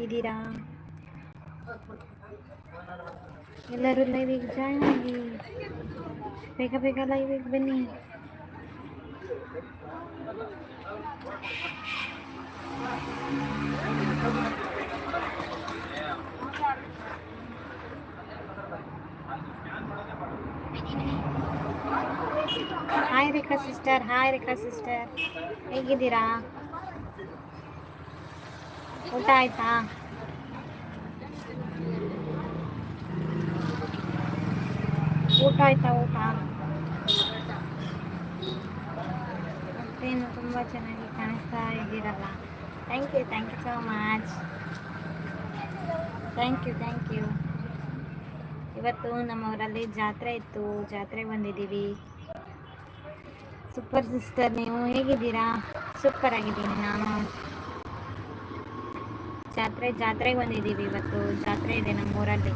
ಏನು ಮಾಡ್ತಿದ್ದೀರಾ ಎಲ್ಲರೂ ಲೈವಿಗೆ ಜಾಯ್ನ್ ಆಗಿ. ಬೇಗ ಬೇಗ ಲೈವಿಗೆ ಬನ್ನಿ. Hi Rekha sister hi Rekha sister ಹೇಗಿದ್ದೀರಾ? ಊಟ ಆಯ್ತಾ ಊಟ ಆಯ್ತಾ ಊಟ? ಮತ್ತೇನು ತುಂಬ ಚೆನ್ನಾಗಿ ಕಾಣಿಸ್ತಾ ಇದ್ದೀರಲ್ಲ. Thank you thank you so much thank you thank you ಇವತ್ತು ನಮ್ಮ ಊರಲ್ಲಿ ಜಾತ್ರೆ ಇತ್ತು. ಜಾತ್ರೆ ಬಂದಿದ್ದೀವಿ. ಸೂಪರ್ ಸಿಸ್ಟರ್ ನೀವು ಹೇಗಿದ್ದೀರಾ? ಸೂಪರ್ ಆಗಿದ್ದೀನಿ ನಾನು. ಜಾತ್ರೆ, ಜಾತ್ರೆಗೆ ಬಂದಿದ್ದೀವಿ ಇವತ್ತು. ಜಾತ್ರೆ ಇದೆ ನಮ್ಮೂರಲ್ಲಿ.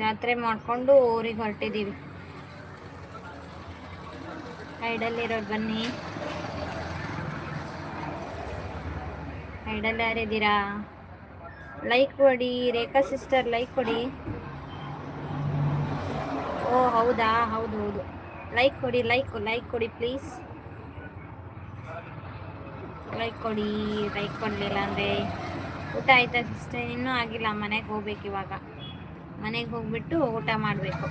ಜಾತ್ರೆ ಮಾಡಿಕೊಂಡು ಊರಿಗೆ ಹೊರಟಿದ್ದೀವಿ. ಸೈಡಲ್ಲಿರೋರು ಬನ್ನಿ. ಸೈಡಲ್ಲಿ ಯಾರಿದ್ದೀರಾ? ಲೈಕ್ ಕೊಡಿ, ರೇಖಾ ಸಿಸ್ಟರ್ ಲೈಕ್ ಕೊಡಿ. ಓ, ಹೌದಾ? ಹೌದು ಹೌದು. ಲೈಕ್ ಕೊಡಿ, ಲೈಕ್ ಲೈಕ್ ಕೊಡಿ, ಪ್ಲೀಸ್. ಲೈಕ್ ಕೊಡಿ ಲೈಕ್ ಕೊಡಲಿಲ್ಲ ಅಂದರೆ ಊಟ ಆಯ್ತಾ ಸಿಸ್ಟರ್ ಇನ್ನೂ ಆಗಿಲ್ಲ, ಮನೆಗೆ ಹೋಗ್ಬೇಕು ಇವಾಗ. ಮನೆಗೆ ಹೋಗ್ಬಿಟ್ಟು ಊಟ ಮಾಡಬೇಕು.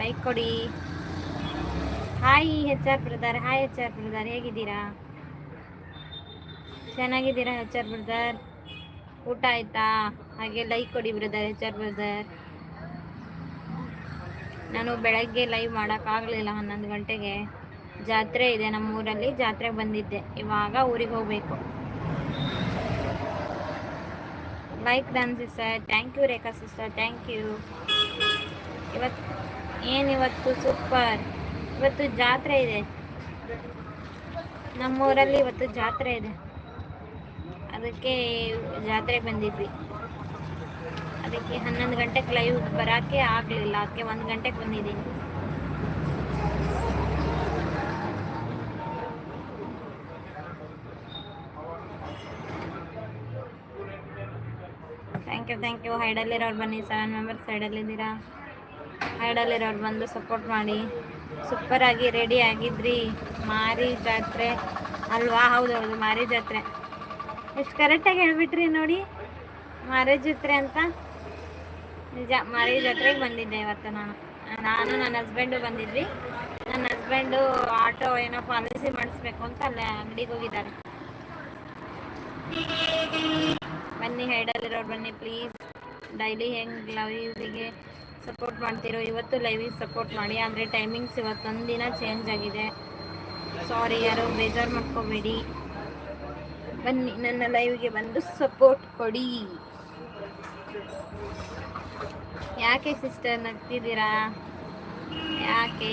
ಲೈಕ್ ಕೊಡಿ. Hi H R brother hi H R brother ಹೇಗಿದ್ದೀರಾ? ಚೆನ್ನಾಗಿದ್ದೀರಾ ಹೆಚ್ ಆರ್ ಬ್ರದರ್ ಊಟ ಆಯ್ತಾ? ಹಾಗೆ ಲೈಕ್ ಕೊಡಿ ಬ್ರದರ್ ಹೆಚ್ ಆರ್ ಬ್ರದರ್ ನಾನು ಬೆಳಗ್ಗೆ ಲೈವ್ ಮಾಡೋಕ್ಕಾಗಲಿಲ್ಲ ಹನ್ನೊಂದು ಗಂಟೆಗೆ. ಜಾತ್ರೆ ಇದೆ ನಮ್ಮ ಊರಲ್ಲಿ ಜಾತ್ರೆಗೆ ಬಂದಿದ್ದೆ. ಇವಾಗ ಊರಿಗೆ ಹೋಗಬೇಕು. Like done sister thank you Rekha sister thank you ಇವತ್ತು? ಏನಿವತ್ತು ಸೂಪರ್ ಇವತ್ತು ಜಾತ್ರೆ ಇದೆ. ನಮ್ಮೂರಲ್ಲಿ ಇವತ್ತು ಜಾತ್ರೆ ಇದೆ. ಅದಕ್ಕೆ ಜಾತ್ರೆ ಬಂದಿದ್ವಿ. ಅದಕ್ಕೆ ಹನ್ನೊಂದು ಗಂಟೆಗೆ ಲೈವ್ ಬರೋಕ್ಕೆ ಆಗಲಿಲ್ಲ. ಅದಕ್ಕೆ ಒಂದು ಗಂಟೆಗೆ ಬಂದಿದ್ದೀನಿ. Thank you. ಹೈಡಲ್ಲಿರೋರು ಬನ್ನಿ. Seven members ಹೈಡಲ್ಲಿದ್ದೀರಾ? ಹೈಡಲ್ಲಿರೋರು ಬಂದು ಸಪೋರ್ಟ್ ಮಾಡಿ. ಸೂಪರಾಗಿ ರೆಡಿ ಆಗಿದ್ರಿ. ಮಾರಿ ಜಾತ್ರೆ ಅಲ್ವಾ? ಹೌದು ಹೌದು. ಮಾರಿ ಜಾತ್ರೆ. ಎಷ್ಟು ಕರೆಕ್ಟಾಗಿ ಹೇಳ್ಬಿಟ್ರಿ ನೋಡಿ. ಮಾರಿ ಜಾತ್ರೆ ಅಂತ. ನಿಜ, ಮಾರಿ ಜಾತ್ರೆಗೆ ಬಂದಿದ್ದೆ ಇವತ್ತು ನಾನು. ನಾನು ನನ್ನ ಹಸ್ಬೆಂಡು ಬಂದಿದ್ವಿ. ನನ್ನ ಹಸ್ಬೆಂಡು ಆಟೋ ಏನೋ ಪಾಲಿಸಿ ಮಾಡಿಸ್ಬೇಕು ಅಂತ ಅಲ್ಲೇ ಅಂಗಡಿಗೆ ಹೋಗಿದ್ದಾರೆ. ಬನ್ನಿ, ಹೈಡಲ್ಲಿರೋರು ಬನ್ನಿ ಪ್ಲೀಸ್ ಡೈಲಿ ಹೆಂಗೆ ಲೈವಿಗೆ ಸಪೋರ್ಟ್ ಮಾಡ್ತಿರೋ, ಇವತ್ತು ಲೈವಿಗೆ ಸಪೋರ್ಟ್ ಮಾಡಿ ಅಂದರೆ ಟೈಮಿಂಗ್ಸ್ ಇವತ್ತೊಂದು ದಿನ ಚೇಂಜ್ ಆಗಿದೆ. ಸಾರಿ ಯಾರು, ಬೇಜಾರು ಮಾಡ್ಕೋಬೇಡಿ. ಬನ್ನಿ, ನನ್ನ ಲೈವ್ಗೆ ಬಂದು ಸಪೋರ್ಟ್ ಕೊಡಿ. ಯಾಕೆ ಸಿಸ್ಟರ್ ನಗ್ತಿದ್ದೀರಾ? ಯಾಕೆ?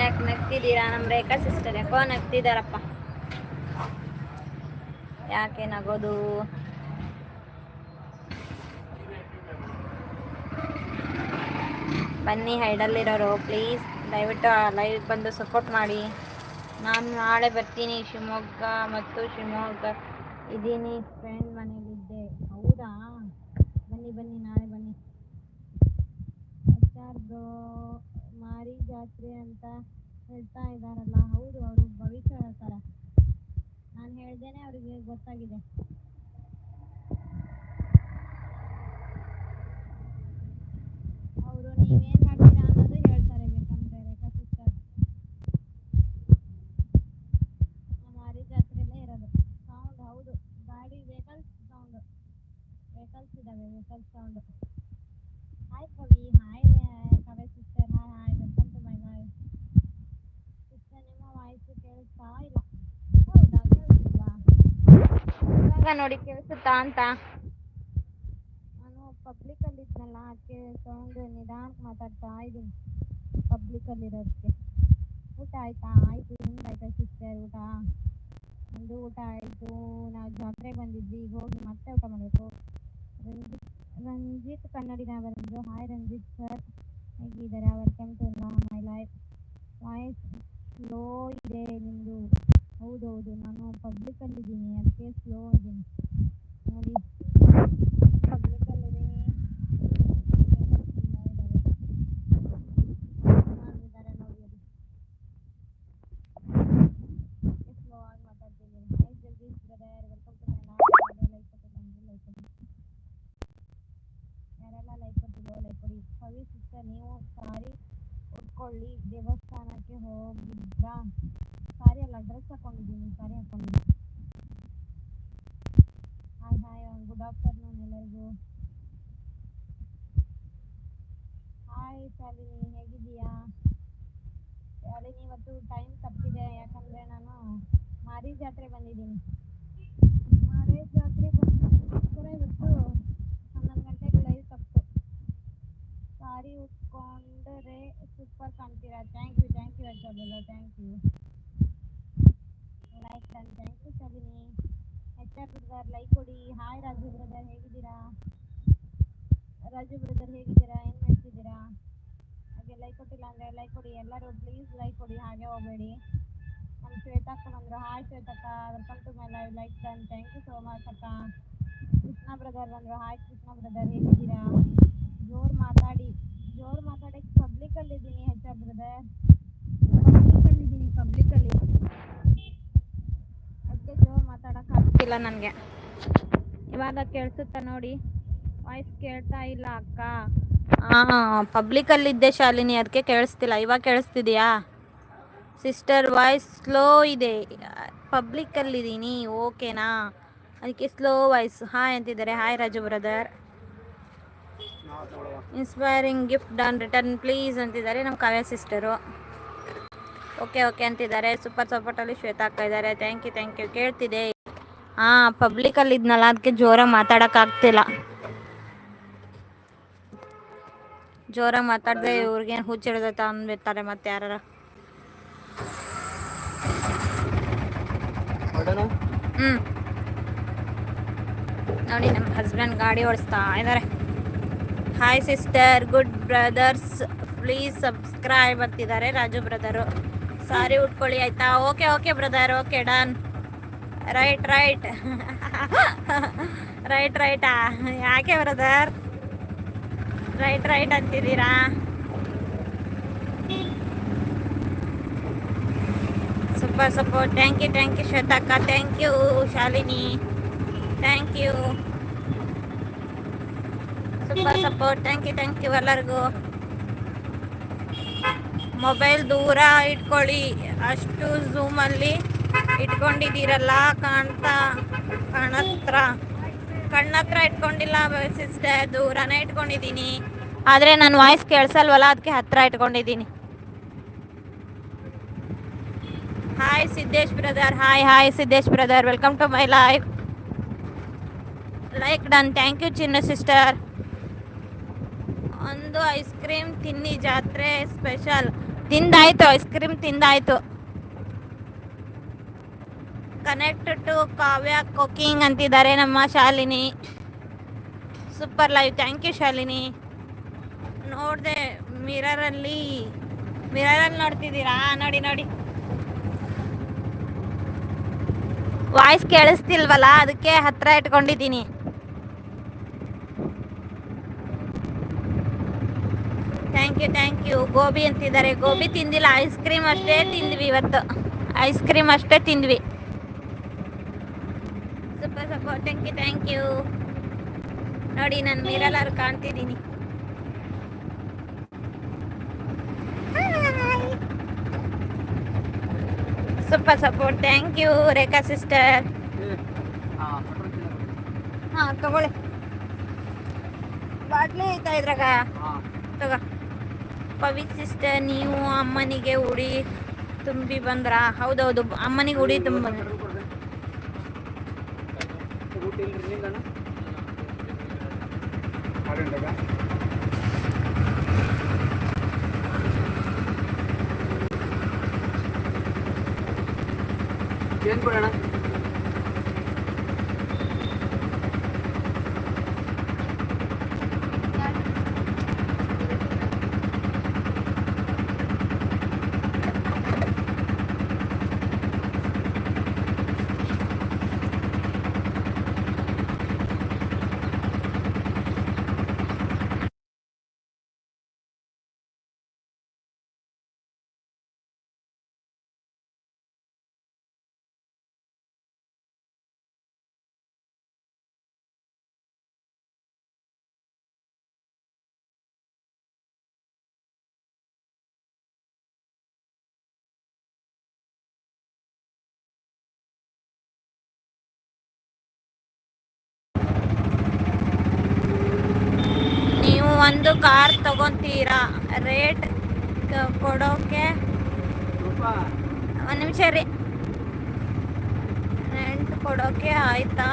ಯಾಕೆ ನಗ್ತಿದ್ದೀರಾ? ನಮ್ಮ ರೇಖಾ ಸಿಸ್ಟರ್ ಯಾಕೋ ನಗ್ತಿದ್ದಾರಪ್ಪ. ಯಾಕೆ ನಗೋದು? ಬನ್ನಿ ಹೈಡಲ್ಲಿರೋರು ಪ್ಲೀಸ್ ದಯವಿಟ್ಟು ಲೈವ್ ಬಂದು ಸಪೋರ್ಟ್ ಮಾಡಿ. ನಾನು ನಾಳೆ ಬರ್ತೀನಿ ಶಿವಮೊಗ್ಗ ಮತ್ತು ಶಿವಮೊಗ್ಗ. ಇದ್ದೀನಿ ಫ್ರೆಂಡ್ ಮನೇಲಿದ್ದೆ. ಹೌದಾ? ಬನ್ನಿ ಬನ್ನಿ, ನಾಳೆ ಬನ್ನಿ. ಮಾರಿ ಜಾತ್ರೆ ಅಂತ ಹೇಳ್ತಾ ಇದ್ದಾರಲ್ಲ, ಹೌದು, ಅವರು ಭವಿಷ್ಯ ಹೇಳ್ತಾರೆ. ನಾನು ಹೇಳ್ದೇನೆ ಅವರಿಗೆ ಗೊತ್ತಾಗಿದೆ. ಅವರು ನೀವೇನು ಮಾಡ್ತೀರಾ ಅನ್ನೋದು ಹೇಳ್ತಾರೆ ಬೇಕಂದ್ರೆ ರೇಖಾ ಸಿಸ್ಟರ್ ಮಾರಿ ಜಾತ್ರೆಯಲ್ಲೇ ಇರೋದು. ಸೌಂಡ್ ಹೌದು. ಗಾಡಿ ವೆಹಿಕಲ್ಸ್ ಸೌಂಡ್ ವೆಹಿಕಲ್ಸ್ ಇದ್ದಾವೆ vehicles sound hi Kavi hi Kavi sister hi hi welcome to my live sister ನಿಮ್ಮ ವಾಯ್ಸ್ ಕೇಳಿಸ್ತಾ ಇಲ್ಲ. ಹೌದಾ, ಕೇಳಿಸ್ತಿಲ್ವಾ? ಇವಾಗ ನೋಡಿ, ಕೇಳಿಸುತ್ತಾ ಅಂತ? ನಾನು ಪಬ್ಲಿಕಲ್ಲಿ ಇದ್ನಲ್ಲ ಅದಕ್ಕೆ ತಗೊಂಡು ನಿಧಾನಕ್ಕೆ ಮಾತಾಡ್ತಾ ಇದ್ದೀನಿ. ಪಬ್ಲಿಕಲ್ಲಿರೋದಕ್ಕೆ ಊಟ ಆಯ್ತಾ? ಆಯಿತು. ನಿಮ್ದು ಆಯ್ತಾ ಸಿಸ್ಟರ್ ಊಟ? ನಂದು ಊಟ ಆಯಿತು. ನಾವು ಜಾತ್ರೆಗೆ ಬಂದಿದ್ವಿ. ಈಗ ಹೋಗಿ ಮತ್ತೆ ಊಟ ಮಾಡಬೇಕು. ರಂಜಿತ್ ಕನ್ನಡಿಗ ಅವರೊಂದು ಹಾಯ್ ರಂಜಿತ್ ಸರ್ ಹೇಗಿದ್ದಾರೆ? Welcome to my life voice slow ಇದೆ ನಿಮ್ಮದು ಹೌದೌದು. ನಾನು ಪಬ್ಲಿಕಲ್ಲಿದ್ದೀನಿ ಅದಕ್ಕೆ ಸ್ಲೋ ಇದ್ದೀನಿ. ನೋಡಿ ಪಬ್ಲಿಕಲ್ಲಿದ್ದೀನಿ ಮಾಡಿದ್ದಾರೆ ನೋಡಿ ಅದು ಸ್ಲೋ ಆಗಿ ಮಾತಾಡ್ತಿದ್ದೀನಿ hi Jagadish brother welcome to my life like ಕೊಟ್ಟಿಲ್ಲ ಲೈಕ್ ಕೊಡಿ ಯಾರೆಲ್ಲ ಲೈಕ್ ಕೊಟ್ಟಿರೋ ಲೈಕ್ ಕೊಡಿ ಕವಿ ಸಿಸ್ಟರ್ ನೀವು ಸಾರಿ ಉಟ್ಕೊಳ್ಳಿ ದೇವಸ್ಥಾನಕ್ಕೆ ಹೋಗಿದ್ರಾ ಸಾರಿ ಅಲ್ಲ ಡ್ರೆಸ್ ಹಾಕೊಂಡಿದ್ದೀನಿ ಸಾರಿ ಹಾಕೊಂಡಿದ್ದೀನಿ ಹಾಯ್ ಹಾಯ್ ಗುಡ್ ಆಫ್ಟರ್ನೂನ್ ಎಲ್ಲರಿಗೂ ಹಾಯ್ ಶಾಲಿನಿ ಹೇಗಿದ್ದೀಯಾ ಶಾಲಿನಿ ಇವತ್ತು ಟೈಮ್ ತಪ್ಪಿದೆ ಯಾಕಂದರೆ ನಾನು ಮಾರಿ ಜಾತ್ರೆ ಬಂದಿದ್ದೀನಿ ಮಾರಿ ಜಾತ್ರೆ ಬಂದೋಸ್ಕರ ಇವತ್ತು ಹನ್ನೊಂದು ಗಂಟೆಗೆ ಲೈವ್ ತಪ್ಪು ಸಾರಿ ಉಟ್ಕೊಂಡ್ರೆ ಸೂಪರ್ ಕಾಣ್ತೀರಾ thank you thank you ಅಜ್ಜಲ್ಲ thank you like done thank you Shalini H R brother like ಕೊಡಿ ಹಾಯ್ ರಾಜು ಬ್ರದರ್ ಹೇಗಿದ್ದೀರಾ ರಾಜು ಬ್ರದರ್ ಹೇಗಿದ್ದೀರಾ ಏನು ಮಾಡ್ತಿದ್ದೀರಾ ಹಾಗೆ ಲೈಕ್ ಕೊಟ್ಟಿಲ್ಲ ಅಂದರೆ ಲೈಕ್ ಕೊಡಿ ಎಲ್ಲರೂ ಪ್ಲೀಸ್ ಲೈಕ್ ಕೊಡಿ ಹಾಗೆ ಹೋಗಬೇಡಿ ನಮ್ಮ ಶ್ವೇತಕ್ಕ ಬಂದರು hi ಶ್ವೇತಕ್ಕ welcome to my live like done thank you so much ಅಕ್ಕ ಕೃಷ್ಣ ಬ್ರದರ್ ಬಂದರು ಹಾಯ್ ಕೃಷ್ಣ ಬ್ರದರ್ ಹೇಗಿದ್ದೀರಾ ಜೋರು ಮಾತಾಡಿ ಜೋರು ಮಾತಾಡೋಕ್ಕೆ ಪಬ್ಲಿಕಲ್ಲಿದ್ದೀನಿ ಹೆಚ್ ಆರ್ ಬ್ರದರ್. ಪಬ್ಲಿಕ್ ಪಬ್ಲಿಕಲ್ಲಿ ಅದಕ್ಕೆ ಜೋರ್ ಮಾತಾಡಕ್ ಆಗ್ತಿಲ್ಲ ನನಗೆ. ಇವಾಗ ಕೇಳಿಸುತ್ತಾ ನೋಡಿ. ವಾಯ್ಸ್ ಕೇಳ್ತಾ ಇಲ್ಲ ಅಕ್ಕ. ಹಾಂ ಪಬ್ಲಿಕಲ್ಲಿದ್ದೆ ಶಾಲಿನಿ ಅದಕ್ಕೆ ಕೇಳಿಸ್ತಿಲ್ಲ. ಇವಾಗ ಕೇಳಿಸ್ತಿದ್ಯಾ? ಸಿಸ್ಟರ್ ವಾಯ್ಸ್ ಸ್ಲೋ ಇದೆ. ಪಬ್ಲಿಕಲ್ಲಿದ್ದೀನಿ ಓಕೆನಾ? ಅದಕ್ಕೆ ಸ್ಲೋ ವಾಯ್ಸ್ ಹಾಯ್ ಅಂತಿದ್ದಾರೆ. Hi Raju brother. Inspiring gift done return please ಅಂತಿದ್ದಾರೆ ನಮ್ಮ ಕಾವ್ಯ ಸಿಸ್ಟರು ಓಕೆ ಓಕೆ ಅಂತಿದ್ದಾರೆ. ಸೂಪರ್ ಸಪೋರ್ಟಲ್ಲಿ ಶ್ವೇತಾ ಹಾಕ್ತಾ ಇದ್ದಾರೆ. ಥ್ಯಾಂಕ್ ಯು ಥ್ಯಾಂಕ್ ಯು ಕೇಳ್ತಿದೆ. ಹಾಂ ಪಬ್ಲಿಕಲ್ಲಿ ಇದ್ನಲ್ಲ ಅದಕ್ಕೆ ಜೋರಾಗಿ ಮಾತಾಡೋಕ್ಕಾಗ್ತಿಲ್ಲ ಜೋರಾಗಿ ಮಾತಾಡಿದ್ರೆ ಇವ್ರಿಗೇನು ಹುಚ್ಚಿಡ್ದೈತ ಅಂದ್ಬಿಡ್ತಾರೆ ಮತ್ತೆ ಯಾರು ಹ್ಞೂ ನೋಡಿ ನಮ್ಮ ಹಸ್ಬೆಂಡ್ ಗಾಡಿ ಓಡಿಸ್ತಾ ಇದ್ದಾರೆ hi sister good brothers please subscribe ಅಂತಿದ್ದಾರೆ ರಾಜು ಬ್ರದರು. ಸಾರಿ ಉಟ್ಕೊಳ್ಳಿ, ಆಯ್ತಾ? Okay okay brother okay done right right right ರೈಟಾ ಯಾಕೆ brother right right ಅಂತಿದ್ದೀರಾ? Super support thank you thank you ಶ್ವೇತಕ್ಕ thank you Shalini thank you super support thank you thank you ಎಲ್ಲರಿಗೂ. Mobile ದೂರ ಇಟ್ಕೊಳ್ಳಿ. ಅಷ್ಟು ಝೂಮಲ್ಲಿ ಇಟ್ಕೊಂಡಿದ್ದೀರಲ್ಲ ಕಾಣ್ತಾ ಕಣ್ಣತ್ರ ಕಣ್ಣತ್ರ ಇಟ್ಕೊಂಡಿಲ್ಲ ಸಿಸ್ಟರ್ ದೂರನೇ ಇಟ್ಕೊಂಡಿದ್ದೀನಿ. ಆದರೆ ನನ್ನ ವಾಯ್ಸ್ ಕೇಳಿಸಲ್ವಲ್ಲ ಅದಕ್ಕೆ ಹತ್ರ ಇಟ್ಕೊಂಡಿದ್ದೀನಿ. Hi Siddesh brother hi hi Siddesh brother welcome to my life like done thank you ಚಿನ್ನ ಸಿಸ್ಟರ್ ಒಂದು ಐಸ್ ಕ್ರೀಮ್ ತಿನ್ನಿ ಜಾತ್ರೆ ಸ್ಪೆಷಲ್. ತಿಂದಾಯ್ತು, ಐಸ್ ಕ್ರೀಮ್ ತಿಂದಾಯ್ತು. ಕನೆಕ್ಟ್ ಟು ಕಾವ್ಯ ಕುಕಿಂಗ್ ಅಂತಿದ್ದಾರೆ ನಮ್ಮ Shalini. Super live thank you Shalini. ನೋಡಿದೆ ಮಿರರಲ್ಲಿ ಮಿರರಲ್ಲಿ ನೋಡ್ತಿದ್ದೀರಾ? ನೋಡಿ ನೋಡಿ. ವಾಯ್ಸ್ ಕೇಳಿಸ್ತಿಲ್ವಲ್ಲ, ಅದಕ್ಕೆ ಹತ್ರ ಇಟ್ಕೊಂಡಿದ್ದೀನಿ. Thank you thank you gobi ಅಂತಿದ್ದಾರೆ. ಗೋಬಿ ತಿಂದಿಲ್ಲ. ಐಸ್ ಕ್ರೀಮ್ ಅಷ್ಟೇ ತಿಂದ್ವಿ ಇವತ್ತು. ಐಸ್ ಕ್ರೀಮ್ ಅಷ್ಟೇ ತಿಂದ್ವಿ. Super support thank you thank you ನೋಡಿ ನಾನು ಮೀರಲ್ಲಾರು ಕಾಣ್ತಿದ್ದೀನಿ. Super support thank you Rekha sister ಹಾಂ ತಗೊಳ್ಳಿ. ಬಾಟ್ಲಿ ಐತಾ ಇದ್ರಾಗ? ತಗೋ. ಪವಿ ಸಿಸ್ಟರ್ ನೀವು ಅಮ್ಮನಿಗೆ ಉಡಿ ತುಂಬಿ ಬಂದ್ರಾ? ಹೌದೌದು ಅಮ್ಮನಿಗೆ ಉಡಿ ತುಂಬ ಏನು ಕೊಡೋಣ ಒಂದು ಕಾರ್ ತಗೊಂತೀರಾ? ರೇಟ್ ಕೊಡೋಕೆ? ಒಂದು ನಿಮಿಷ ರೀ ರೆಂಟ್ ಕೊಡೋಕೆ ಆಯ್ತಾ?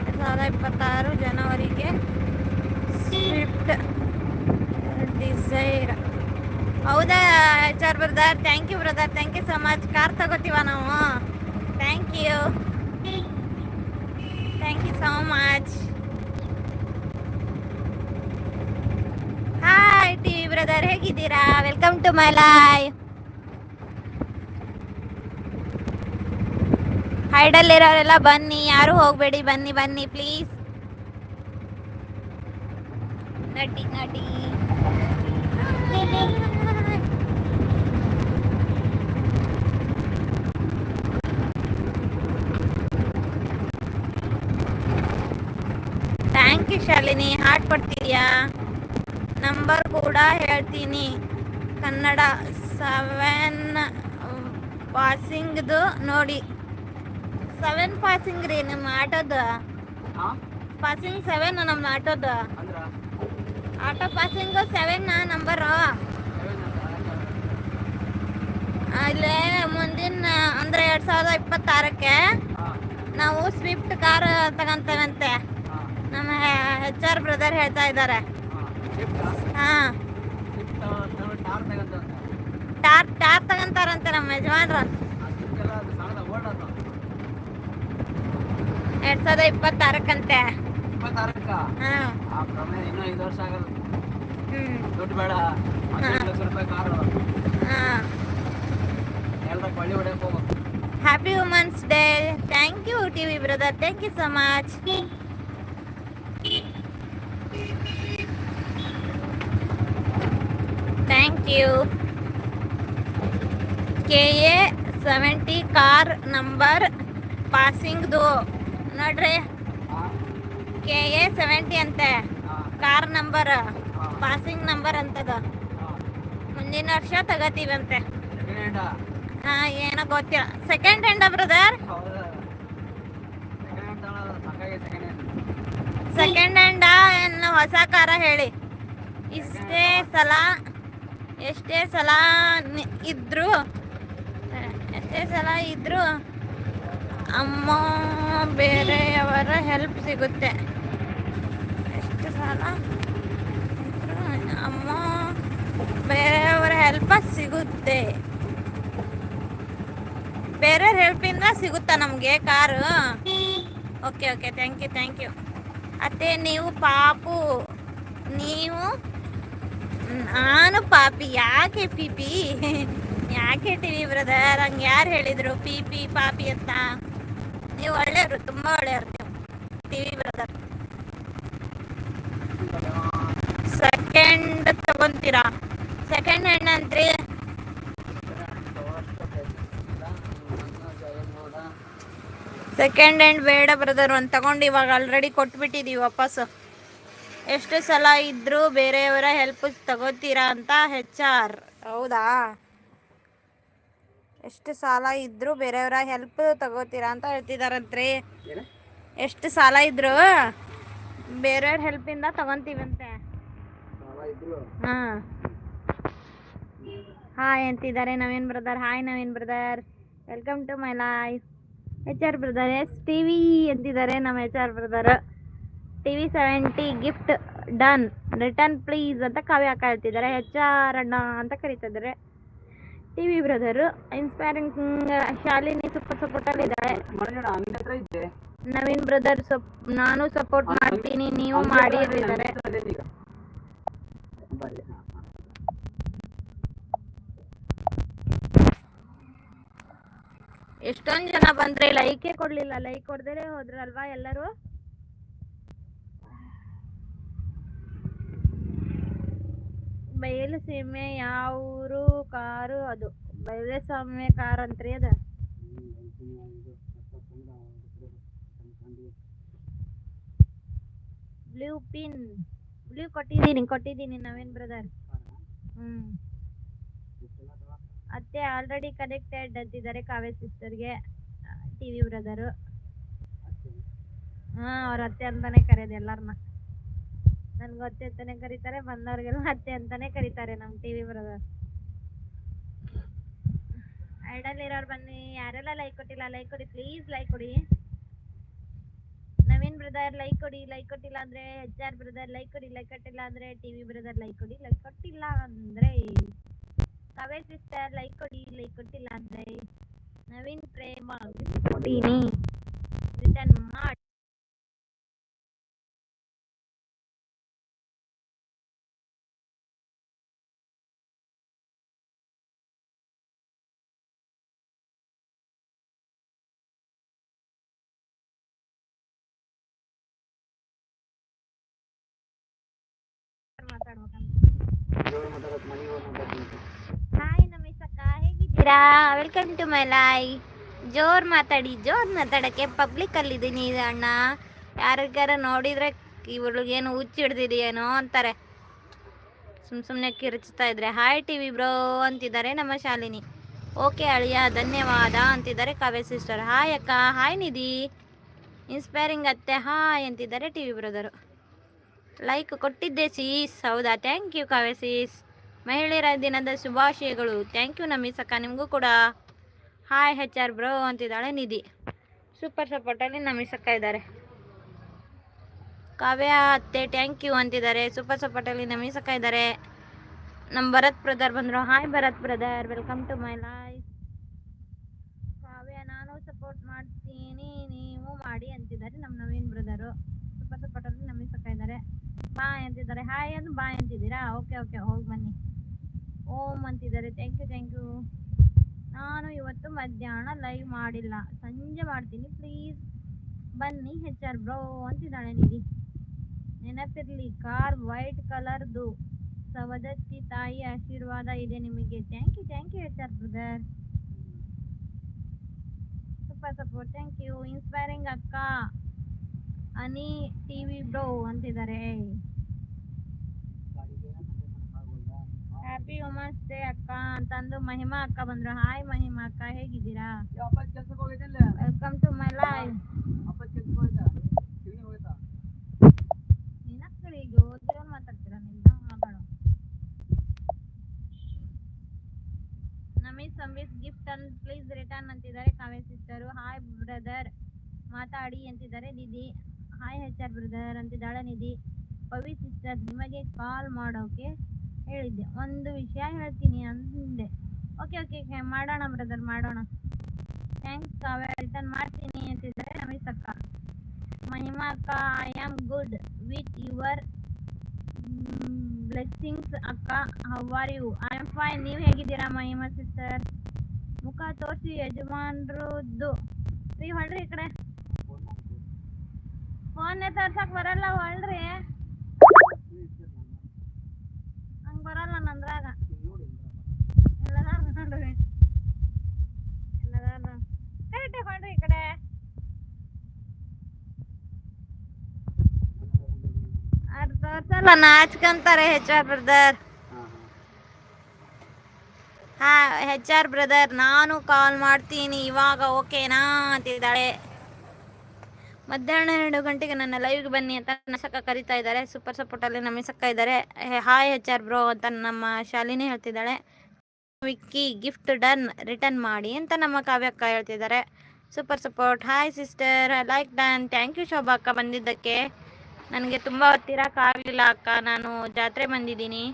ಎರಡು ಸಾವಿರದ ಇಪ್ಪತ್ತಾರು ಜನವರಿಗೆ ಸ್ವಿಫ್ಟ್ ಡಿಸೈರ್ ಹೌದಾ H R brother thank you brother thank you so much car ತಗೋತೀವ ನಾವು? Thank you thank you so much hi brother ಹೇಗಿದ್ದೀರಾ ವೆಲ್ಕಮ್ ಟು ಮೈ ಲೈಫ್ ಹೈಡಲ್ಲಿರೋರೆಲ್ಲ ಬನ್ನಿ, ಯಾರು ಹೋಗಬೇಡಿ, ಬನ್ನಿ ಬನ್ನಿ ಪ್ಲೀಸ್ ನಟಿ ನಟಿ. ಥ್ಯಾಂಕ್ ಯು ಶಾಲಿನಿ ಹಾಟ್ ಕೊಡ್ತೀಯಾ ನಂಬರ್ ಕೂಡ ಹೇಳ್ತೀನಿ. ಕನ್ನಡ ಸೆವೆನ್ ಪಾಸಿಂಗ್ದು ನೋಡಿ. ಸೆವೆನ್ ಪಾಸಿಂಗ್ ರೀ ನಿಮ್ಮ ಆಟೋದ. ಪಾಸಿಂಗ್ ಸೆವೆನ್ ನಮ್ಮ ಆಟೋದ? ಆಟೋ ಪಾಸಿಂಗ್ ಸೆವೆನ್ ನಂಬರು ಅಲ್ಲೇ ಮುಂದಿನ ಅಂದ್ರೆ ಎರಡ್ ಸಾವಿರದ ಇಪ್ಪತ್ತಾರಕ್ಕೆ ನಾವು ಸ್ವಿಫ್ಟ್ ಕಾರ್ ತಗೊಂತೇವಂತೆ ನಮ್ಮ ಹೆಚ್ ಆರ್ ಬ್ರದರ್ ಹೇಳ್ತಾ ಇದ್ದಾರೆ. ಟಾರ್ ಟಾರ್ ತಗೊಂತಾರಂತೆ ನಮ್ಮ ಯಜಮಾನ್ರು. ಎರಡ್ ಸಾವಿರದ ಇಪ್ಪತ್ತಾರಕ್ಕಂತೆ. Happy women's day thank you TV brother thank you so much thank you K A seventy car number ಪಾಸಿಂಗ್ದು ನೋಡ್ರಿ. ಕೆ ಎ ಸೆವೆಂಟಿ ಅಂತೆ. ಕಾರ್ ನಂಬರ್ ಪಾಸಿಂಗ್ ನಂಬರ್ ಅಂತದ. ಮುಂದಿನ ವರ್ಷ ತಗೋತೀವಂತೆ. ಹಾ, ಏನೋ ಗೊತ್ತಿಲ್ಲ second hand brother second hand ಹೊಸ ಕಾರ ಹೇಳಿ. ಇಷ್ಟೇ ಸಲ ಎಷ್ಟೇ ಸಲ ಇದ್ರು, ಎಷ್ಟೇ ಸಲ ಇದ್ರು, ಅಮ್ಮ ಬೇರೆಯವರ ಹೆಲ್ಪ್ ಸಿಗುತ್ತೆ. ಎಷ್ಟು ಸಲ ಅಮ್ಮ ಬೇರೆಯವರ ಹೆಲ್ಪ್ ಸಿಗುತ್ತೆ. ಬೇರೆಯವ್ರ ಹೆಲ್ಪಿಂದ ಸಿಗುತ್ತಾ ನಮಗೆ car? Okay okay thank you thank you ಅತ್ತೆ, ನೀವು ಪಾಪು. ನೀವು ನಾನು ಪಾಪಿ, ಯಾಕೆ ಪಿ ಪಿ ಯಾಕೆ ಟಿವಿ ಬ್ರದರ್ ಹಂಗೆ ಯಾರು ಹೇಳಿದ್ರು ಪಿ ಪಿ ಪಾಪಿ ಅಂತ? ನೀವು ಒಳ್ಳೆಯವರು, ತುಂಬ ಒಳ್ಳೆಯವರು ನೀವು. ಟಿವಿ ಬ್ರದರ್ ಸೆಕೆಂಡ್ ತಗೊಂತೀರಾ? ಸೆಕೆಂಡ್ ಹ್ಯಾಂಡ್ ಅಂತ್ರಿ ಸೆಕೆಂಡ್ ಹ್ಯಾಂಡ್ ಬೇಡ ಬ್ರದರ್ ಒಂದು ತಗೊಂಡು ಇವಾಗ ಆಲ್ರೆಡಿ ಕೊಟ್ಬಿಟ್ಟಿದೀವಿ ವಾಪಸ್ಸು. ಎಷ್ಟು ಸಲ ಇದ್ರೂ ಬೇರೆಯವರ ಹೆಲ್ಪ್ ತಗೋತೀರಾ ಅಂತ ಹೆಚ್ ಆರ್ ಹೌದಾ? ಎಷ್ಟು ಸಾಲ ಇದ್ರೂ ಬೇರೆಯವರ ಹೆಲ್ಪ್ ತಗೋತೀರಾ ಅಂತ ಹೇಳ್ತಿದಾರಂತ್ರಿ. ಎಷ್ಟು ಸಾಲ ಇದ್ರು ಬೇರೆಯವ್ರ ಹೆಲ್ಪಿಂದ ತಗೊಂತೀವಂತೆ. ಹಾಂ. ಹಾಯ್ ಅಂತಿದ್ದಾರೆ Naveen brother hi Naveen brother welcome to my life H R brother S T V ಅಂತಿದ್ದಾರೆ ನಮ್ಮ H R brother T V seventy gift done return please ಅಂತ ಕಾವ್ಯ ಅಕ್ಕ ಹೇಳ್ತಿದ್ದಾರೆ ಎಚ್ ಆರ್ ಅಣ್ಣ ಅಂತ ಕರೀತಿದ್ದಾರೆ. T V brother inspiring Shalini super ಸಪೋರ್ಟಲ್ಲಿ ಇದ್ದಾರೆ. ಮನೆಗಡ ನಿನ್ನ ಹತ್ರ ಇದ್ದೆ. ನವೀನ್ ಬ್ರದರ್ ನಾನು ಸಪೋರ್ಟ್ ಮಾಡ್ತೀನಿ ನೀವು ಮಾಡಿ. ಎಷ್ಟೊಂದ್ ಜನ ಬಂದ್ರೆ ಲೈಕೇ ಕೊಡ್ಲಿಲ್ಲ. ಲೈಕ್ ಕೊಡ್ದೇ ಹೋದ್ರಲ್ವಾ ಎಲ್ಲರೂ? ಬಯಲು ಸೀಮೆ ಯಾವೂರು ಕಾರು ಅದು? ಬಯಲು ಸೀಮೆ ಕಾರ್ ಅಂತ್ರಿ ಅದ? ಬ್ಲೂ ಪಿನ್ ಬ್ಲೂ ಕೊಟ್ಟಿದ್ದೀನಿ ಕೊಟ್ಟಿದ್ದೀನಿ ನವೀನ್ ಬ್ರದರ್ ಹ್ಮ್. ಅತ್ತೆ ಆಲ್ರೆಡಿ ಕನೆಕ್ಟೆಡ್ ಅಂತಿದ್ದಾರೆ ಕಾವ್ಯ ಸಿಸ್ಟರ್ಗೆ ಟಿ ವಿ ಬ್ರದರು ಹಾ, ಅವ್ರ ಅತ್ತೆ ಅಂತಾನೆ ಕರೆಯೋದು ಎಲ್ಲಾರನ್ನ ನನ್ಗೆ ಅತ್ತೆ ಅಂತಾನೆ ಕರೀತಾರೆ, ಬಂದವ್ರಿಗೆಲ್ಲ ಅತ್ತೆ ಅಂತಾನೆ ಕರೀತಾರೆ ನಮ್ ಟಿವಿ ಬ್ರದರ್ ಇರೋರ್ ಬನ್ನಿ, ಯಾರೆಲ್ಲ ಲೈಕ್ ಕೊಟ್ಟಿಲ್ಲ ಲೈಕ್ ಕೊಡಿ ಪ್ಲೀಸ್ ಲೈಕ್ ಕೊಡಿ. ನವೀನ್ ಬ್ರದರ್ ಲೈಕ್ ಕೊಡಿ ಲೈಕ್ ಕೊಟ್ಟಿಲ್ಲ ಅಂದ್ರೆ ಎಚ್ ಆರ್ ಬ್ರದರ್ ಲೈಕ್ ಕೊಡಿ ಲೈಕ್ ಕೊಟ್ಟಿಲ್ಲ ಅಂದ್ರೆ ಟಿವಿ ಬ್ರದರ್ ಲೈಕ್ ಕೊಡಿ ಲೈಕ್ ಕೊಟ್ಟಿಲ್ಲ ಅಂದ್ರೆ ಕವೆ ಸಿಸ್ಟರ್ ಲೈಕ್ ಕೊಡಿ ಲೈಕ್ ಕೊಟ್ಟಿಲ್ಲ ಅಂದ್ರೆ ನವೀನ್ ಪ್ರೇಮ, ಕೊಡ್ತೀನಿ. ರಿಟರ್ನ್ ಮಾಡಿ ಹೇಗಿದ್ದೀರಾ ವೆಲ್ಕಮ್ ಟು ಮೈ ಲೈ ಜೋರು ಮಾತಾಡಿ, ಜೋರ್ ಮಾತಾಡಕ್ಕೆ ಪಬ್ಲಿಕ್ ಇದು ಅಣ್ಣ. ಯಾರಿಗಾರ ನೋಡಿದ್ರೆ ಇವಳಿಗೇನು ಹುಚ್ಚು ಹಿಡ್ದಿದೆಯೇನೋ ಅಂತಾರೆ. ಸುಮ್ ಸುಮ್ಮನೆ ಕಿರ್ಚ್ತಾ ಇದ್ರೆ ಹಾಯ್ ಟಿ ವಿ ಬ್ರೋ ಅಂತಿದ್ದಾರೆ ನಮ್ಮ ಶಾಲಿನಿ. ಓಕೆ ಅಳಿಯ, ಧನ್ಯವಾದ ಅಂತಿದ್ದಾರೆ ಕಾವ್ಯ ಸಿಸ್ಟರ್ ಹಾಯ್ ಅಕ್ಕ ಹಾಯ್ ನಿಧಿ. ಇನ್ಸ್ಪೈರಿಂಗ್ ಅತ್ತೆ ಹಾಯ್ ಅಂತಿದ್ದಾರೆ ಟಿ ವಿ ಬ್ರದರು ಲೈಕ್ ಕೊಟ್ಟಿದ್ದೆ ಸೀಸ್ ಹೌದಾ? ಥ್ಯಾಂಕ್ ಯು ಕಾವ್ಯ ಸೀಸ್ ಮಹಿಳೆಯರ ದಿನದ ಶುಭಾಶಯಗಳು. ಥ್ಯಾಂಕ್ ಯು ನಮಿಸಕ್ಕ ನಿಮಗೂ ಕೂಡ. ಹಾಯ್ ಹೆಚ್ ಆರ್ ಬ್ರೋ ಅಂತಿದ್ದಾಳೆ ನಿಧಿ. ಸೂಪರ್ ಸಪೋರ್ಟಲ್ಲಿ ನಮಿಸಕ್ಕ ಇದ್ದಾರೆ. ಕಾವ್ಯ ಅತ್ತೆ ಥ್ಯಾಂಕ್ ಯು ಅಂತಿದ್ದಾರೆ. ಸೂಪರ್ ಸಪೋರ್ಟಲ್ಲಿ ನಮಿಸಕ್ಕ ಇದ್ದಾರೆ. ನಮ್ಮ ಭರತ್ ಬ್ರದರ್ ಬಂದರು. Hi Bharat brother welcome to my life Kavya, ನಾನು ಸಪೋರ್ಟ್ ಮಾಡ್ತೀನಿ. ನೀವು ಮಾಡಿ ಅಂತಿದ್ದಾರೆ ನಮ್ಮ ನವೀನ್ ಬ್ರದರು ಸೂಪರ್ ಸಪೋರ್ಟಲ್ಲಿ ನಮಿಸಕ್ಕ ಇದ್ದಾರೆ. ಬಾಯ್ ಅಂತಿದ್ದಾರೆ. ಹಾಯ್ ಅಂದ್ರೆ ಬಾಯ್ ಅಂತಿದ್ದೀರಾ? ಓಕೆ ಓಕೆ ಹೋಗಿ ಬನ್ನಿ. ಓಂ ಅಂತಿದ್ದಾರೆ. ಥ್ಯಾಂಕ್ ಯು ಥ್ಯಾಂಕ್ ಯು ನಾನು ಇವತ್ತು ಮಧ್ಯಾಹ್ನ ಲೈವ್ ಮಾಡಿಲ್ಲ. ಸಂಜೆ ಮಾಡ್ತೀನಿ. ಪ್ಲೀಸ್ ಬನ್ನಿ ಹೆಚ್ ಆರ್ ಬ್ರೋ ಅಂತಿದ್ದಾಳೆ ನಿಧಿ. ನೆನಪಿರಲಿ, ಕಾರ್ ವೈಟ್ ಕಲರ್ದು ಸವದತ್ತಿ ತಾಯಿ ಆಶೀರ್ವಾದ ಇದೆ ನಿಮಗೆ. Thank you thank you H R brother super support thank you inspiring ಅಕ್ಕ. ಅನಿ ಟಿ ವಿ ಬ್ರೋ ಅಂತಿದ್ದಾರೆ. ಹ್ಯಾಪಿ ವುಮೆನ್ಸ್ ಡೇ ಅಕ್ಕ ಅಂತಂದು ಮಹಿಮಾ ಅಕ್ಕ ಬಂದ್ರು. ಹಾಯ್ ಮಹಿಮಾ ಅಕ್ಕ ಹೇಗಿದ್ದೀರಾ? ವೆಲ್ಕಮ್ ಟು ಮೈ ಲೈಫ್ ನಿನಕ್ಕಳಿಗೆ ಓದಿರೋ ಮಾತಾಡ್ತೀರಾ ನಿಮ್ದು? ಮಾತಾಡೋ. ನಮೀಸ್ ಸಂಬೀಸ್ ಗಿಫ್ಟ್ ಅನ್ ಪ್ಲೀಸ್ ರಿಟರ್ನ್ ಅಂತಿದ್ದಾರೆ ಕಾವ್ಯ ಸಿಸ್ಟರು ಹಾಯ್ ಬ್ರದರ್ ಮಾತಾಡಿ ಅಂತಿದ್ದಾರೆ Nidhi. Hi H R brother ಅಂತಿದ್ದಾಳೆ Nidhi. Pavi sister ನಿಮಗೆ ಕಾಲ್ ಮಾಡೋಕೆ ಹೇಳಿದ್ದೆ. ಒಂದು ವಿಷಯ ಹೇಳ್ತೀನಿ ಅಂದೆ. ಓಕೆ ಓಕೆ ಮಾಡೋಣ ಬ್ರದರ್ ಮಾಡೋಣ. ಥ್ಯಾಂಕ್ಸ್ ಕಾವ್ಯ. ರಿಟರ್ನ್ ಮಾಡ್ತೀನಿ ಅಂತಿದ್ದಾರೆ ರಮೇಶ್ ಅಕ್ಕ. ಮಹಿಮಾ ಅಕ್ಕ I am good with your blessings ಅಕ್ಕ. How are you I am fine ನೀವು ಹೇಗಿದ್ದೀರಾ ಮಹಿಮಾ ಸಿಸ್ಟರ್ ಮುಖ ತೋರಿಸಿ ಯಜಮಾನ್ರದ್ದು. ಫ್ರೀ ಹೊಳ್ರಿ ಈ ಕಡೆ. ಫೋನ್ ತೋರ್ಸಕ್ ಬರಲ್ಲ ಹೊಳ್ರಿ ಹಂಗ್ ಬರಲ್ಲ ನಂದ್ರಾಗ ತೋರ್ಸಲ್ಲ ನಾಚ್ಕಂತಾರೆ ಹೆಚ್ ಆರ್ ಬ್ರದರ್ ಹಾ ಹೆಚ್ ಆರ್ ಬ್ರದರ್ ನಾನು ಕಾಲ್ ಮಾಡ್ತೀನಿ, ಇವಾಗ ಓಕೆನಾ ಅಂತಿದ್ದಾಳೆ. ಮಧ್ಯಾಹ್ನ ಎರಡು ಗಂಟೆಗೆ ನನ್ನ ಲೈವ್ಗೆ ಬನ್ನಿ ಅಂತ ನನ್ನ ಸಕ್ಕ ಕರಿತಾ ಇದ್ದಾರೆ. ಸೂಪರ್ ಸಪೋರ್ಟಲ್ಲಿ ಸಕ್ಕ ಇದ್ದಾರೆ. ಹಾಯ್ ಎಚ್ ಆರ್ ಬ್ರೋ ಅಂತ ನಮ್ಮ ಶಾಲಿನಿ ಹೇಳ್ತಿದ್ದಾಳೆ. ವಿಕ್ಕಿ ಗಿಫ್ಟ್ ಡನ್ ರಿಟರ್ನ್ ಮಾಡಿ ಅಂತ ನಮ್ಮ ಕಾವ್ಯಕ್ಕ ಹೇಳ್ತಿದ್ದಾರೆ. Super support hi sister like done thank you Shobha ಅಕ್ಕ ಬಂದಿದ್ದಕ್ಕೆ. ನನಗೆ ತುಂಬ ಹೊತ್ತಿರೋಕ್ಕಾಗಲಿಲ್ಲ ಅಕ್ಕ. ನಾನು ಜಾತ್ರೆ ಬಂದಿದ್ದೀನಿ.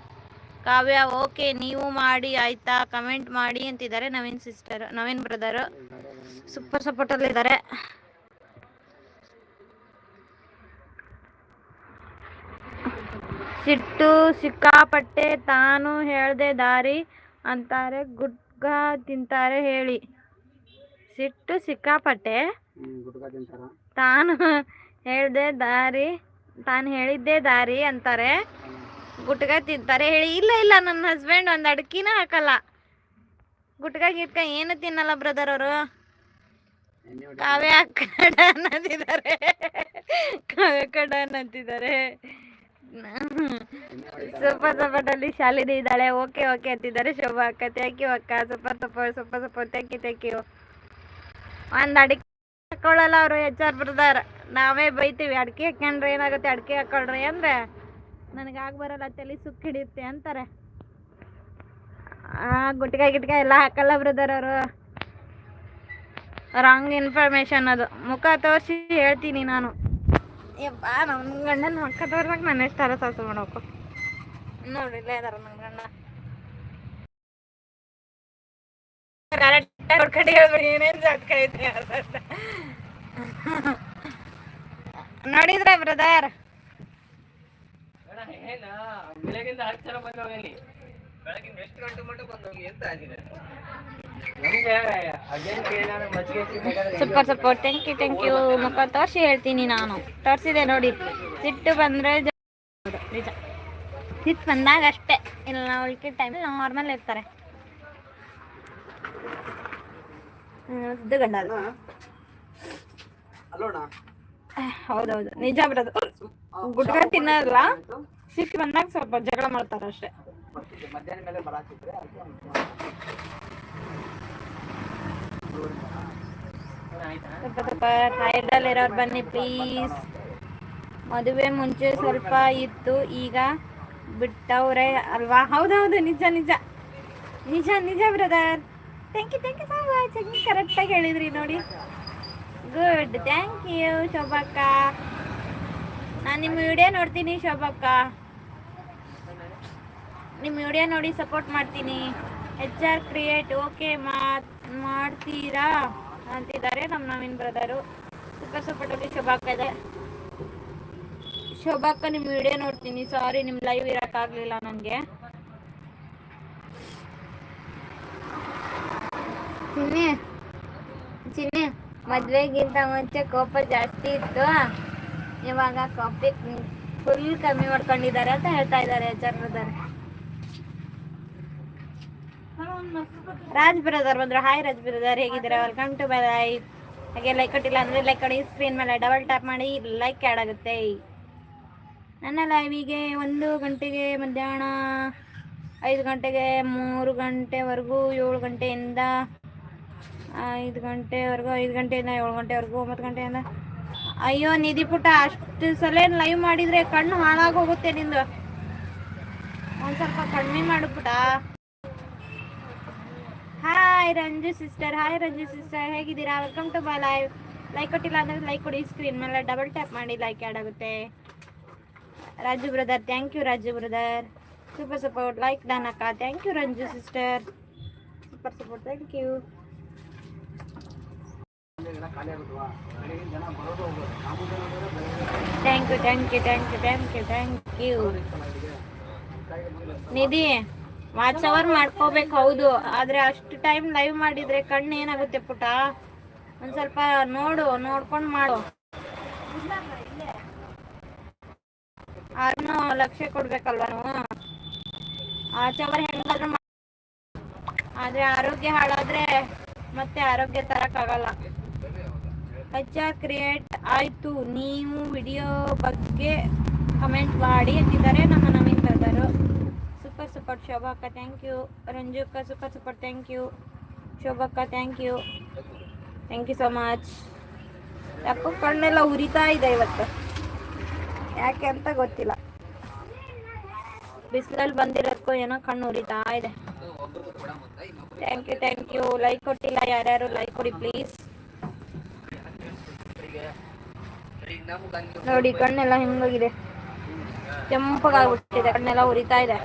ಕಾವ್ಯ ಓಕೆ ನೀವು ಮಾಡಿ, ಆಯ್ತಾ? ಕಮೆಂಟ್ ಮಾಡಿ ಅಂತಿದ್ದಾರೆ Naveen sister Naveen brother super ಸಪೋರ್ಟಲ್ಲಿದ್ದಾರೆ ಸಿಟ್ಟು ಸಿಕ್ಕಾಪಟ್ಟೆ ತಾನು ಹೇಳ್ದೆ ದಾರಿ ಅಂತಾರೆ ಗುಟ್ಕ ತಿಂತಾರೆ ಹೇಳಿ. ಸಿಟ್ಟು ಸಿಕ್ಕಾಪಟ್ಟೆ ತಾನು ಹೇಳ್ದೆ ದಾರಿ ತಾನು ಹೇಳಿದ್ದೆ ದಾರಿ ಅಂತಾರೆ ಗುಟ್ಕ ತಿಂತಾರೆ ಹೇಳಿ. ಇಲ್ಲ ಇಲ್ಲ ನನ್ನ ಹಸ್ಬೆಂಡ್ ಒಂದು ಅಡ್ಕಿನ ಹಾಕಲ್ಲ. ಗುಟ್ಕ ಗಿಟ್ಕ ಏನು ತಿನ್ನಲ್ಲ ಬ್ರದರ್ ಅವರು. ಕಾವ್ಯ ಕಡ ಅನ್ನತಿದ್ದಾರೆ ಕಾವ್ಯ ಕಡ ಅನ್ನತಿದ್ದಾರೆ ಸೂಪರ್ ಸಪೋರ್ಟ್ ಅಲ್ಲಿ ಶಾಲಿನಿ ಇದ್ದಾಳೆ. ಓಕೆ ಓಕೆ ಅಂತಿದ್ದಾರೆ. ಶೋಭಾ ಅಕ್ಕ ಥ್ಯಾಂಕ್ ಯು ಅಕ್ಕ. Super super super super thank you thank you ಒಂದು ಅಡಿಕೆ ಹಾಕೊಳ್ಳಲ್ಲ ಅವರು ಎಚ್ ಆರ್ ಬ್ರದರ್. ನಾವೇ ಬೈತೀವಿ. ಅಡಿಕೆ ಹಾಕೊಂಡ್ರೆ ಏನಾಗುತ್ತೆ? ಅಡಿಕೆ ಹಾಕೊಳ್ರಿ ಅಂದ್ರೆ ನನಗೆ ಆಗ ಬರಲ್ಲ, ತಲೆ ಸುಕ್ಕ ಹಿಡಿಯುತ್ತೆ ಅಂತಾರೆ. ಗುಟ್ಕ ಗಿಟ್ಕ ಎಲ್ಲ ಹಾಕಲ್ಲ ಬ್ರದರ್ ಅವರು. ರಾಂಗ್ ಇನ್ಫಾರ್ಮೇಶನ್ ಅದು. ಮುಖ ತೋರಿಸಿ ಹೇಳ್ತೀನಿ ನಾನು. ಯಪ್ಪ ನಮ್ಮ ಗಂಡನ ಮಕ್ಕದವ್ರಾಗ ನಾನು ಎಷ್ಟಾರ ಸಾಸು ಮಾಡ್ಬೇಕು? ನೋಡಿಲ್ಲ ಇದಾರ ನನ್ನ ಗಂಡ. ಹೇಳ್ಬೇಡಿ ಏನೇನು ಐತಿ ನೋಡಿದ್ರ ಬ್ರದರ್? ಬೆಳಗಿಂದ ಹತ್ತು ಜನ ಬಂದೋಗಿ ಬೆಳಗಿಂದ ಎಷ್ಟು ಗಂಟೆ ಮಟ್ಟ ಬಂದೋಗಿ ಅಂತ ಆಗಿದೆ? Super super thank you thank you ಮುಖ ತೋರಿಸಿ ಹೇಳ್ತೀನಿ ನಾನು. ತೋರಿಸಿದೆ ನೋಡಿ. ಸಿಟ್ಟು ಬಂದರೆ ನಿಜ. ಸಿಟ್ಟು ಬಂದಾಗ ಅಷ್ಟೇ. ಇಲ್ಲ ಉಳ್ಕಿದ ಟೈಮಲ್ಲಿ ನಾರ್ಮಲ್ ಇರ್ತಾರೆ. ಹೌದೌದು. ನಿಜ ಬಿಡೋದು ಗುಡ್ಗ ತಿನ್ನಲ್ಲ. ಸಿಟ್ಟು ಬಂದಾಗ ಸ್ವಲ್ಪ ಜಗಳ ಮಾಡ್ತಾರೆ ಅಷ್ಟೇ ಮಧ್ಯಾಹ್ನ ಮೇಲೆ ಬರಾತಿದ್ರೆ ಆಯ್ತಾ ಸ್ವಲ್ಪ ಸ್ವಲ್ಪ ಇರೋರು ಬನ್ನಿ ಪ್ಲೀಸ್ ಮದುವೆ ಮುಂಚೆ ಸ್ವಲ್ಪ ಇತ್ತು, ಈಗ ಬಿಟ್ಟವ್ರೆ ಅಲ್ವಾ? ಹೌದೌದು, ನಿಜ ನಿಜ. ನಿಜ ನಿಜ brother thank you thank you so much ಹಿಂಗೆ ಕರೆಕ್ಟಾಗಿ ಹೇಳಿದ್ರಿ ನೋಡಿ. ಗುಡ್ ಥ್ಯಾಂಕ್ ಯು ಶೋಭಕ್ಕ. ನಾನು ನಿಮ್ಮ ವಿಡಿಯೋ ನೋಡ್ತೀನಿ, ಶೋಭಕ್ಕ. ನಿಮ್ಮ ವಿಡಿಯೋ ನೋಡಿ ಸಪೋರ್ಟ್ ಮಾಡ್ತೀನಿ. ಎಚ್ ಆರ್ ಕ್ರಿಯೇಟ್ ಓಕೆ ಮಾತ್. ಮಾಡ್ತೀರಾ ಅಂತಿದ್ದಾರೆ ನಮ್ಮ ನವೀನ್ ಬ್ರದರು. ಸೂಪರ್ ಸೂಪರ್ ಅಲ್ಲಿ ಶೋಭಾಕ ಇದೆ. ಶೋಭಾಕ ನಿಮ್ಮ ವಿಡಿಯೋ ನೋಡ್ತೀನಿ. ಸಾರಿ ನಿಮ್ಮ ಲೈವ್ ಇರೋಕ್ಕಾಗಲಿಲ್ಲ ನನಗೆ. ಚಿನ್ನಿ ಚಿನ್ನಿ, ಮದುವೆಗಿಂತ ಮುಂಚೆ ಕೋಪ ಜಾಸ್ತಿ ಇತ್ತು. ಇವಾಗ ಕಾಪಿ ಫುಲ್ ಕಮ್ಮಿ ಮಾಡ್ಕೊಂಡಿದ್ದಾರೆ ಅಂತ ಹೇಳ್ತಾ ಇದ್ದಾರೆ ಬ್ರದರ್ ರಾಜ್ ಬ್ರದರ್ ಬಂದ್ರು. ಹಾಯ್ ರಾಜ್ ಬ್ರದರ್, ಹೇಗಿದ್ದೀರಾ? ವೆಲ್ಕಮ್ ಟು ಮೈ ಲೈಫ್ ಹಾಗೆ ಲೈಕ್ ಕೊಟ್ಟಿಲ್ಲ ಅಂದ್ರೆ ಲೈಕ್ ಕೊಡಿ ಸ್ಕ್ರೀನ್ ಮೇಲೆ ಡಬಲ್ ಟ್ಯಾಪ್ ಮಾಡಿ ಲೈಕ್ ಆ್ಯಡ್ ಆಗುತ್ತೆ. ನನ್ನ ಲೈವಿಗೆ ಒಂದು ಗಂಟೆಗೆ ಮಧ್ಯಾಹ್ನ ಐದು ಗಂಟೆಗೆ ಮೂರು ಗಂಟೆವರೆಗೂ, ಏಳು ಗಂಟೆಯಿಂದ ಐದು ಗಂಟೆವರೆಗೂ, ಐದು ಗಂಟೆಯಿಂದ ಏಳು ಗಂಟೆವರೆಗೂ, ಒಂಬತ್ತು ಗಂಟೆಯಿಂದ. ಅಯ್ಯೋ, ನಿಧಿ ಪುಟ ಅಷ್ಟು ಸಲ ಲೈವ್ ಮಾಡಿದರೆ ಕಣ್ಣು ಹಾಳಾಗೋಗುತ್ತೆ ನಿಂದು. ಒಂದು ಸ್ವಲ್ಪ ಕಡಿಮೆ ಮಾಡಿಬಿಟ್ಟ hi Ranju sister hi Ranju sister ಹೇಗಿದ್ದೀರಾ? Welcome to my live like ಕೊಟ್ಟಿಲ್ಲ ಅಂದ್ರೆ ಲೈಕ್ ಕೊಡಿ ಸ್ಕ್ರೀನ್ ಮೇಲೆ ಡಬಲ್ ಟ್ಯಾಪ್ ಮಾಡಿ ಲೈಕ್ ಆ್ಯಡ್ ಆಗುತ್ತೆ. Raju brother thank you Raju brother super support like ಡಾನಕ್ಕ thank you Ranju sister super support you thank you thank you thank you thank you thank you Nidhi watch hour ಮಾಡ್ಕೋಬೇಕು, ಹೌದು. ಆದ್ರೆ ಅಷ್ಟು time live ಮಾಡಿದ್ರೆ ಕಣ್ಣು ಏನಾಗುತ್ತೆ ಪುಟ? ಒಂದ್ ಸ್ವಲ್ಪ ನೋಡು, ನೋಡ್ಕೊಂಡು ಮಾಡು. ಅದನ್ನು ಲಕ್ಷ್ಯ ಕೊಡ್ಬೇಕಲ್ವ ನಾವು? ವಾಚ್ ಅವರ್ ಹೆಂಗಾದ್ರೂ ಆದ್ರೆ ಆರೋಗ್ಯ ಹಾಳಾದ್ರೆ ಮತ್ತೆ ಆರೋಗ್ಯ ತರಕ್ಕಾಗಲ್ಲ ಆಗಲ್ಲ. ಅಜ್ಜ ಕ್ರಿಯೇಟ್ ಆಯ್ತು. ನೀವು ವಿಡಿಯೋ ಬಗ್ಗೆ ಕಮೆಂಟ್ ಮಾಡಿ ಅಂತಿದ್ದಾರೆ. ನಮ್ಮ ಸೂಪರ್ ಶೋಭಾ ಶೋಭಕ್ಕ ಥ್ಯಾಂಕ್ ಯು ರಂಜು ಅಕ್ಕ super super thank you ಶೋಭಕ್ಕ thank you thank you so much ಯಾಕೋ ಕಣ್ಣೆಲ್ಲ ಉರಿತಾ ಇದೆ ಇವತ್ತು. ಯಾಕೆ ಅಂತ ಗೊತ್ತಿಲ್ಲ. ಬಿಸಿಲಲ್ಲಿ ಬಂದಿರೋದಕ್ಕೂ ಏನೋ ಕಣ್ಣು ಉರಿತಾ ಇದೆ. Thank you thank you like ಕೊಟ್ಟಿಲ್ಲ, ಯಾರ್ಯಾರು ಲೈಕ್ ಕೊಡಿ ಪ್ಲೀಸ್ ನೋಡಿ, ಕಣ್ಣೆಲ್ಲ ಹಿಂಗೋಗಿದೆ ಕೆಂಪಗಾಗ್ಬಿಟ್ಟಿದೆ ಕಣ್ಣೆಲ್ಲ ಉರಿತಾ ಇದೆ.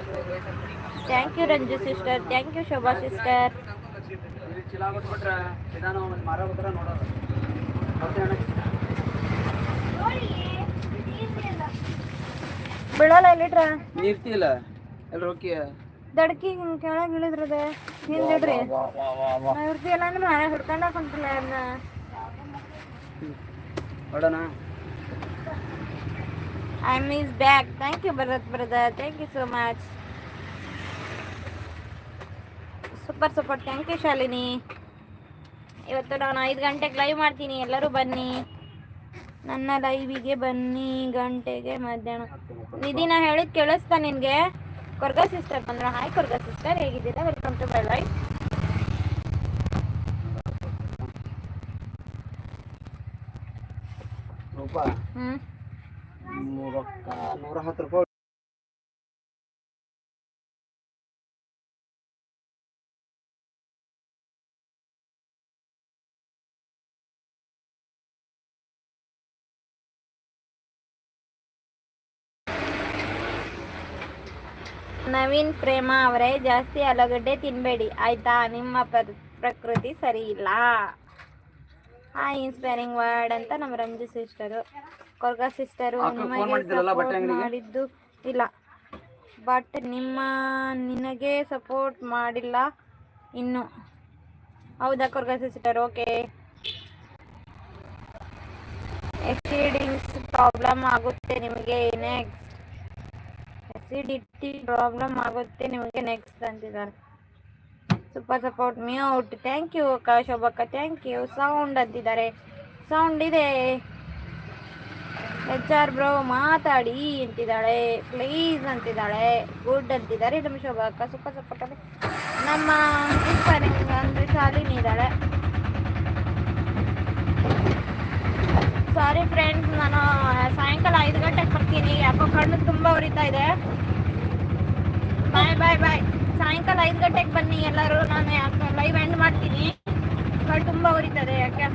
Thank you Ranju sister thank you Shobha sister ಇಲ್ಲಿ. ಬೀಳಲ್ಲ ಇಲ್ಲಿಟ್ರ ನೀರ್ತಿಲ್ಲ ಎಲ್ರು ಹೋಗಿ. ದಡ್ಕಿ ಹಿಂಗೆ ಕೆಳಗೆ ಇಳಿದ್ರದ ಹಿಂದಿಡ್ರಿ ಇರ್ತೀವಲ್ಲ ಅಂದ್ರೆ ಮನೆ ಹಿಡ್ಕೊಂಡ ಕುಂತಿಲ್ಲ ಅದನ್ನ ನೋಡೋಣ. I miss back. Thank you Bharat brother. Thank you so much super super thank you Shalini ಇವತ್ತು ನಾನು ಐದು ಗಂಟೆಗೆ ಲೈವ್ ಮಾಡ್ತೀನಿ. ಎಲ್ಲರೂ ಬನ್ನಿ. ನನ್ನ ಲೈವಿಗೆ ಬನ್ನಿ ಗಂಟೆಗೆ ಮಧ್ಯಾಹ್ನ. ನಿಧಿ ನಾ ಹೇಳಿದ್ ಕೇಳಿಸ್ತಾ ನಿನಗೆ? ಕೊರ್ಗ ಸಿಸ್ಟರ್ ಬಂದ್ರು. ಹಾಯ್ ಕೊರ್ಗ ಸಿಸ್ಟರ್ ಹೇಗಿದ್ದೀರಾ? ವೆಲ್ಕಮ್ ಟು ಮೈ ಲೈವ್ ಹ್ಞೂ ನೂರ ರೂಪಾಯಿ ನವೀನ್ ಪ್ರೇಮ ಅವರೇ ಜಾಸ್ತಿ ಆಲೂಗಡ್ಡೆ ತಿನ್ಬೇಡಿ. ಆಯ್ತಾ? ನಿಮ್ಮ ಪ್ರಕೃತಿ ಸರಿ ಇಲ್ಲ ಆ ಇನ್ಸ್ಪೈರಿಂಗ್ ವರ್ಡ್ ಅಂತ ನಮ್ಮ ರಂಜು ಸಿಸ್ಟರು ಕೊರ್ಗ ಸಿಸ್ಟರ್ ಮಾಡಿದ್ದು ಇಲ್ಲ. ಬಟ್ ನಿಮ್ಮ ನಿನಗೆ ಸಪೋರ್ಟ್ ಮಾಡಿಲ್ಲ ಇನ್ನು. ಹೌದಾ ಕೊರ್ಗ ಸಿಸ್ಟರ್ ಓಕೆ ಎಕ್ಸಿಡಿಂಗ್ಸ್ ಪ್ರಾಬ್ಲಮ್ ಆಗುತ್ತೆ ನಿಮಗೆ ನೆಕ್ಸ್ಟ್ ಎಸಿಡಿಟಿ ಪ್ರಾಬ್ಲಮ್ ಆಗುತ್ತೆ ನಿಮಗೆ ನೆಕ್ಸ್ಟ್ ಅಂತಿದ್ದಾರೆ. Super support mute thank you ಅಕ್ಕ ಶೋಭಕ್ಕ ಥ್ಯಾಂಕ್ ಯು ಸೌಂಡ್ ಅಂತಿದ್ದಾರೆ. ಸೌಂಡ್ ಇದೆ. ಎಚ್ ಆರ್ ಬ್ರೋ ಮಾತಾಡಿ ಅಂತಿದ್ದಾಳೆ ಪ್ಲೀಸ್ ಅಂತಿದ್ದಾಳೆ ಗುಡ್ ಅಂತಿದ್ದಾರೆ. ನಮ್ಮ ಶೋಭಕ್ಕ ಅಕ್ಕ ಸುಖ ಅಲ್ಲಿ ನಮ್ಮ ಅಂದ್ರೆ ಶಾಲಿನಿ ಇದ್ದಾಳೆ. ಸಾರಿ ಫ್ರೆಂಡ್ಸ್ ನಾನು ಸಾಯಂಕಾಲ ಐದು ಗಂಟೆಗೆ ಬರ್ತೀನಿ. ಯಾಕೋ ಕಣ್ಣು ತುಂಬ ಉರಿತಾ ಇದೆ. ಬಾಯ್ ಬಾಯ್ ಬಾಯ್ ಸಾಯಂಕಾಲ ಐದು ಗಂಟೆಗೆ ಬನ್ನಿ ಎಲ್ಲರೂ. ನಾನು ಲೈವ್ ಎಂಡ್ ಮಾಡ್ತೀನಿ. ಕಣ್ಣು ತುಂಬ ಉರಿತದೆ ಯಾಕೆ?